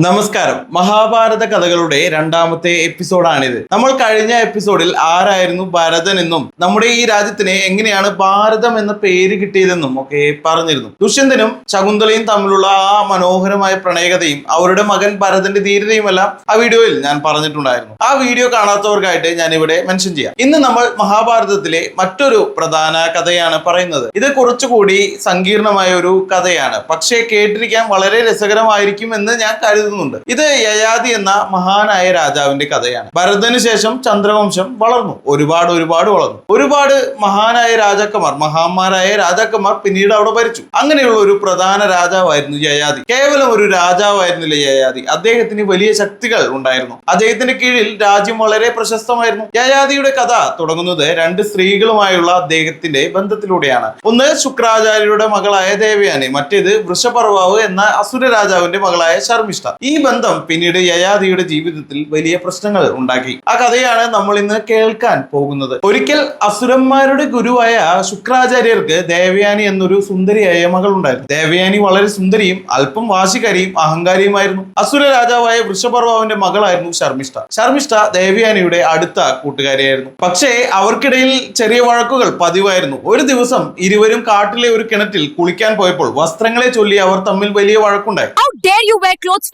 നമസ്കാരം. മഹാഭാരത കഥകളുടെ രണ്ടാമത്തെ എപ്പിസോഡാണിത്. നമ്മൾ കഴിഞ്ഞ എപ്പിസോഡിൽ ആരായിരുന്നു ഭരതൻ എന്നും നമ്മുടെ ഈ രാജ്യത്തിന് എങ്ങനെയാണ് ഭാരതം എന്ന പേര് കിട്ടിയതെന്നും ഒക്കെ പറഞ്ഞിരുന്നു. ദുഷ്യന്തനും ശകുന്തളയും തമ്മിലുള്ള ആ മനോഹരമായ പ്രണയകഥയും അവരുടെ മകൻ ഭരതന്റെ ധീരതയുമെല്ലാം ആ വീഡിയോയിൽ ഞാൻ പറഞ്ഞിട്ടുണ്ടായിരുന്നു. ആ വീഡിയോ കാണാത്തവർക്കായിട്ട് ഞാൻ ഇവിടെ മെൻഷൻ ചെയ്യാം. ഇന്ന് നമ്മൾ മഹാഭാരതത്തിലെ മറ്റൊരു പ്രധാന കഥയാണ് പറയുന്നത്. ഇത് കുറച്ചുകൂടി സങ്കീർണമായ ഒരു കഥയാണ്. പക്ഷേ കേട്ടിരിക്കാൻ വളരെ രസകരമായിരിക്കും എന്ന് ഞാൻ കരുതുന്നുണ്ട് ഇത് യയാതി എന്ന മഹാനായ രാജാവിന്റെ കഥയാണ്. ഭരതന് ശേഷം ചന്ദ്രവംശം വളർന്നു. ഒരുപാട് ഒരുപാട് വളർന്നു. ഒരുപാട് മഹാനായ രാജാക്കന്മാർ മഹാന്മാരായ രാജാക്കന്മാർ പിന്നീട് അവിടെ ഭരിച്ചു. അങ്ങനെയുള്ള ഒരു പ്രധാന രാജാവായിരുന്നു യയാതി കേവലം ഒരു രാജാവായിരുന്നില്ല യയാതി അദ്ദേഹത്തിന് വലിയ ശക്തികൾ ഉണ്ടായിരുന്നു. അദ്ദേഹത്തിന്റെ കീഴിൽ രാജ്യം വളരെ പ്രശസ്തമായിരുന്നു. യയാതിയുടെ കഥ തുടങ്ങുന്നത് രണ്ട് സ്ത്രീകളുമായുള്ള അദ്ദേഹത്തിന്റെ ബന്ധത്തിലൂടെയാണ്. ഒന്ന് ശുക്രാചാര്യരുടെ മകളായ ദേവയാനി മറ്റേത് വൃഷപർവാവ് എന്ന അസുര രാജാവിന്റെ മകളായ ശർമിഷ്ഠ ഈ ബന്ധം പിന്നീട് യയാദിയുടെ ജീവിതത്തിൽ വലിയ പ്രശ്നങ്ങൾ ഉണ്ടാക്കി. ആ കഥയാണ് നമ്മൾ ഇന്ന് കേൾക്കാൻ പോകുന്നത്. ഒരിക്കൽ അസുരന്മാരുടെ ഗുരുവായ ശുക്രാചാര്യർക്ക് ദേവയാനി എന്നൊരു സുന്ദരിയായ മകൾ ഉണ്ടായിരുന്നു ദേവയാനി വളരെ സുന്ദരിയും അല്പം വാശിക്കാരിയും അഹങ്കാരിയുമായിരുന്നു. അസുര രാജാവായ വൃഷപർവാവിന്റെ മകളായിരുന്നു ശർമിഷ്ഠ ശർമിഷ്ഠ ദേവയാനിയുടെ അടുത്ത കൂട്ടുകാരിയായിരുന്നു. പക്ഷേ അവർക്കിടയിൽ ചെറിയ വഴക്കുകൾ പതിവായിരുന്നു. ഒരു ദിവസം ഇരുവരും കാട്ടിലെ ഒരു കിണറ്റിൽ കുളിക്കാൻ പോയപ്പോൾ വസ്ത്രങ്ങളെ ചൊല്ലി അവർ തമ്മിൽ വലിയ വഴക്കുണ്ടായി.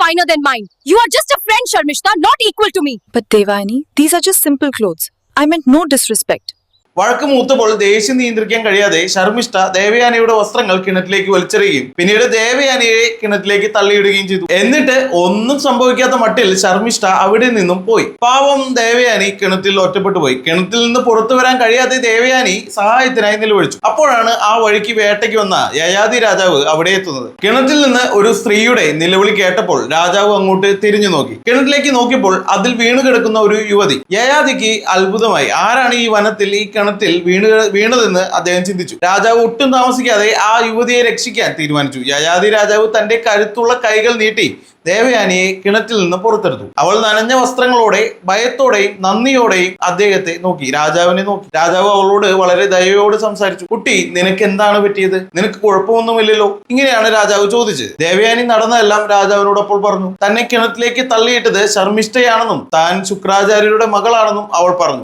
Finer than mine? You are just a friend, Sharmishta, not equal to me. But Devayani, these are just simple clothes. I meant no disrespect. വഴക്ക് മൂത്തപ്പോൾ ദേഷ്യം നിയന്ത്രിക്കാൻ കഴിയാതെ ശർമിഷ്ഠ ദേവയാനിയുടെ വസ്ത്രങ്ങൾ കിണറ്റിലേക്ക് വലിച്ചെറിയുകയും പിന്നീട് ദേവയാനിയെ കിണറ്റിലേക്ക് തള്ളിയിടുകയും ചെയ്തു. എന്നിട്ട് ഒന്നും സംഭവിക്കാത്ത മട്ടിൽ ശർമിഷ്ഠ അവിടെ നിന്നും പോയി. പാവം ദേവയാനി കിണറ്റിൽ ഒറ്റപ്പെട്ടു പോയി കിണറ്റിൽ നിന്ന് പുറത്തു വരാൻ കഴിയാതെ ദേവയാനി സഹായത്തിനായി നിലവിളിച്ചു. അപ്പോഴാണ് ആ വഴിക്ക് വേട്ടയ്ക്ക് വന്ന യയാതി രാജാവ് അവിടെ എത്തുന്നത്. കിണറ്റിൽ നിന്ന് ഒരു സ്ത്രീയുടെ നിലവിളി കേട്ടപ്പോൾ രാജാവ് അങ്ങോട്ട് തിരിഞ്ഞു നോക്കി. കിണറ്റിലേക്ക് നോക്കിയപ്പോൾ അതിൽ വീണു കിടക്കുന്ന ഒരു യുവതി. യയാദിക്ക് അത്ഭുതമായി ആരാണ് ഈ വനത്തിൽ ഈ കിണറ്റിൽ വീണ് വീണതെന്ന് അദ്ദേഹം ചിന്തിച്ചു. രാജാവ് ഒട്ടും താമസിക്കാതെ ആ യുവതിയെ രക്ഷിക്കാൻ തീരുമാനിച്ചു. യയാതി രാജാവ് തന്റെ കരുത്തുള്ള കൈകൾ നീട്ടി ദേവയാനിയെ കിണറ്റിൽ നിന്ന് പുറത്തെടുത്തു. അവൾ നനഞ്ഞ വസ്ത്രങ്ങളോടെ ഭയത്തോടെയും നന്ദിയോടെയും അദ്ദേഹത്തെ നോക്കി രാജാവിനെ നോക്കി. രാജാവ് അവളോട് വളരെ ദയയോട് സംസാരിച്ചു കുട്ടി നിനക്ക് എന്താണ് പറ്റിയത്? നിനക്ക് കുഴപ്പമൊന്നുമില്ലല്ലോ? ഇങ്ങനെയാണ് രാജാവ് ചോദിച്ചത്. ദേവയാനി നടന്നതെല്ലാം രാജാവിനോട് അപ്പോൾ പറഞ്ഞു. തന്നെ കിണറ്റിലേക്ക് തള്ളിയിട്ടത് ശർമ്മിഷ്ഠയാണെന്നും താൻ ശുക്രാചാര്യരുടെ മകളാണെന്നും അവൾ പറഞ്ഞു?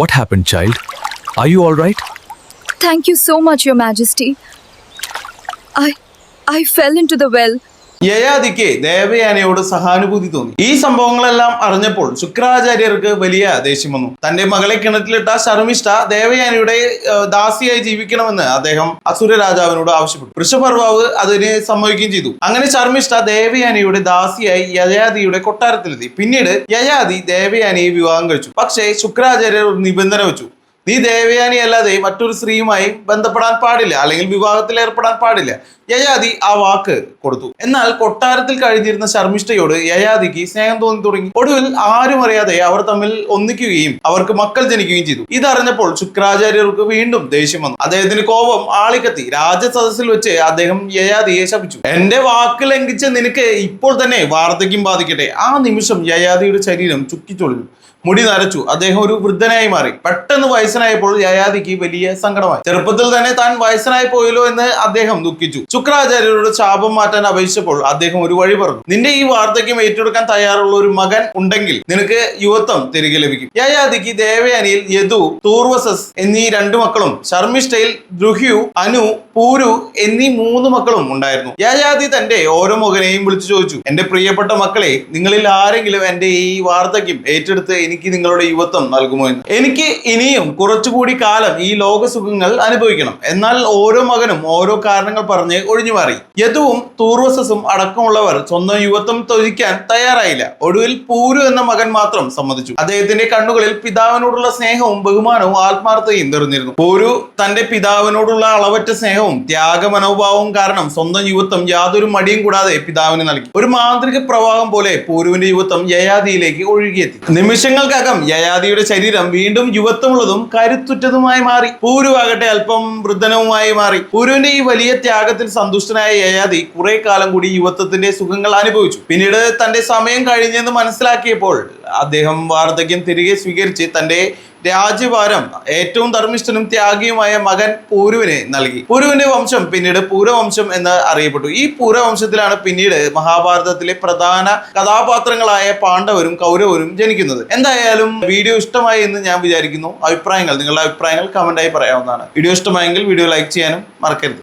Are you all right? Thank you so much, Your Majesty. I I fell into the well. യയാദിക്ക് ദേവയാനയോട് സഹാനുഭൂതി തോന്നി. ഈ സംഭവങ്ങളെല്ലാം അറിഞ്ഞപ്പോൾ ശുക്രാചാര്യർക്ക് വലിയ ദേഷ്യം വന്നു. തന്റെ മകളെ കിണറ്റിലിട്ട ശർമിഷ്ഠ ദേവയാനിയുടെ ദാസിയായി ജീവിക്കണമെന്ന് അദ്ദേഹം അസുര രാജാവിനോട് ആവശ്യപ്പെട്ടു. വൃഷപർവാവ് അതിന് സമ്മതിക്കുകയും ചെയ്തു. അങ്ങനെ ശർമിഷ്ഠ ദേവയാനിയുടെ ദാസിയായി യയാദിയുടെ കൊട്ടാരത്തിലെത്തി. പിന്നീട് യയാദി ദേവയാനിയെ വിവാഹം കഴിച്ചു. പക്ഷേ ശുക്രാചാര്യർ ഒരു നിബന്ധന വെച്ചു. നീ ദേവയാനി അല്ലാതെ മറ്റൊരു സ്ത്രീയുമായി ബന്ധപ്പെടാൻ പാടില്ല അല്ലെങ്കിൽ വിവാഹത്തിൽ ഏർപ്പെടാൻ പാടില്ല. യയാദി ആ വാക്ക് കൊടുത്തു. എന്നാൽ കൊട്ടാരത്തിൽ കഴിഞ്ഞിരുന്ന ശർമ്മിഷ്ഠയോട് യയാദിക്ക് സ്നേഹം തോന്നി തുടങ്ങി. ഒടുവിൽ ആരും അറിയാതെ അവർ തമ്മിൽ ഒന്നിക്കുകയും അവർക്ക് മക്കൾ ജനിക്കുകയും ചെയ്തു. ഇതറിഞ്ഞപ്പോൾ ശുക്രാചാര്യർക്ക് വീണ്ടും ദേഷ്യം വന്നു. അദ്ദേഹത്തിന് കോപം ആളിക്കത്തി. രാജസദസ്സിൽ വെച്ച് അദ്ദേഹം യയാദിയെ ശപിച്ചു. എന്റെ വാക്ക് ലംഘിച്ച നിനക്ക് ഇപ്പോൾ തന്നെ വാർദ്ധക്യം ബാധിക്കട്ടെ. ആ നിമിഷം യയാദിയുടെ ശരീരം ചുക്കിച്ചൊളിഞ്ഞു. മുടി നരച്ചു. അദ്ദേഹം ഒരു വൃദ്ധനായി മാറി. പെട്ടെന്ന് വയസ്സനായപ്പോൾ യയാദിക്ക് വലിയ സങ്കടമായി. ചെറുപ്പത്തിൽ തന്നെ താൻ വയസ്സനായി പോയല്ലോ എന്ന് അദ്ദേഹം ദുഃഖിച്ചു. ശുക്രാചാര്യരോട് ശാപം മാറ്റാൻ അപേക്ഷിച്ചപ്പോൾ അദ്ദേഹം ഒരു വഴി പറഞ്ഞു. നിന്റെ ഈ വാർദ്ധക്യം ഏറ്റെടുക്കാൻ തയ്യാറുള്ള ഒരു മകൻ ഉണ്ടെങ്കിൽ നിനക്ക് യുവത്വം തിരികെ ലഭിക്കും യയാദിക്ക് ദേവയാനിയിൽ യദു തൂർവസസ് എന്നീ രണ്ടു മക്കളും ശർമിഷ്ഠയിൽ ദ്രുഹ്യു അനു പൂരു എന്നീ മൂന്ന് മക്കളും ഉണ്ടായിരുന്നു. യായാദി തന്റെ ഓരോ മകനെയും വിളിച്ചു ചോദിച്ചു എന്റെ പ്രിയപ്പെട്ട മക്കളെ നിങ്ങളിൽ ആരെങ്കിലും എന്റെ ഈ വാർദ്ധക്യം ഏറ്റെടുത്ത് എനിക്ക് നിങ്ങളുടെ യുവത്വം നൽകുമോ എന്ന്? എനിക്ക് ഇനിയും കുറച്ചുകൂടി കാലം ഈ ലോകസുഖങ്ങൾ അനുഭവിക്കണം. എന്നാൽ ഓരോ മകനും ഓരോ കാരണങ്ങൾ പറഞ്ഞ് ഒഴിഞ്ഞു മാറി. യദുവും തൂർവസസും അടക്കമുള്ളവർ സ്വന്തം യുവത്വം തൊഴിക്കാൻ തയ്യാറായില്ല. ഒടുവിൽ പൂരു എന്ന മകൻ മാത്രം സമ്മതിച്ചു. അദ്ദേഹത്തിന്റെ കണ്ണുകളിൽ പിതാവിനോടുള്ള സ്നേഹവും ബഹുമാനവും ആത്മാർത്ഥതയും നിറഞ്ഞിരുന്നു. പൂരു തന്റെ പിതാവിനോടുള്ള അളവറ്റ സ്നേഹവും ത്യാഗ മനോഭാവവും കാരണം സ്വന്തം യുവത്വം യാതൊരു മടിയും കൂടാതെ പിതാവിന് നൽകി. ഒരു മാന്ത്രിക പ്രവാഹം പോലെ പൂരുവിന്റെ യുവത്വം യയാദിയിലേക്ക് ഒഴുകിയെത്തി. നിമിഷങ്ങൾക്കകം യയാദിയുടെ ശരീരം വീണ്ടും യുവത്വമുള്ളതും കരുത്തുറ്റതുമായി മാറി പൂരുവാകട്ടെ അല്പം വൃദ്ധനവുമായി മാറി. പൂരുവിന്റെ ഈ വലിയ ത്യാഗത്തിൽ സന്തുഷ്ടനായ യയാതി കുറെ കാലം കൂടി യുവത്വത്തിന്റെ സുഖങ്ങൾ അനുഭവിച്ചു. പിന്നീട് തന്റെ സമയം കഴിഞ്ഞെന്ന് മനസ്സിലാക്കിയപ്പോൾ അദ്ദേഹം വാർദ്ധക്യം തിരികെ സ്വീകരിച്ച് തന്റെ രാജ്യഭാരം ഏറ്റവും ധർമ്മിഷ്ഠനും ത്യാഗിയുമായ മകൻ പൂരുവിനെ നൽകി. പൂരുവിന്റെ വംശം പിന്നീട് പൂരവംശം എന്ന് അറിയപ്പെട്ടു. ഈ പൂരവംശത്തിലാണ് പിന്നീട് മഹാഭാരതത്തിലെ പ്രധാന കഥാപാത്രങ്ങളായ പാണ്ഡവരും കൗരവരും ജനിക്കുന്നത്. എന്തായാലും വീഡിയോ ഇഷ്ടമായി എന്ന് ഞാൻ വിചാരിക്കുന്നു. അഭിപ്രായങ്ങൾ നിങ്ങളുടെ അഭിപ്രായങ്ങൾ കമന്റായി പറയാവുന്നതാണ്. വീഡിയോ ഇഷ്ടമായെങ്കിൽ വീഡിയോ ലൈക്ക് ചെയ്യാനും മറക്കരുത്.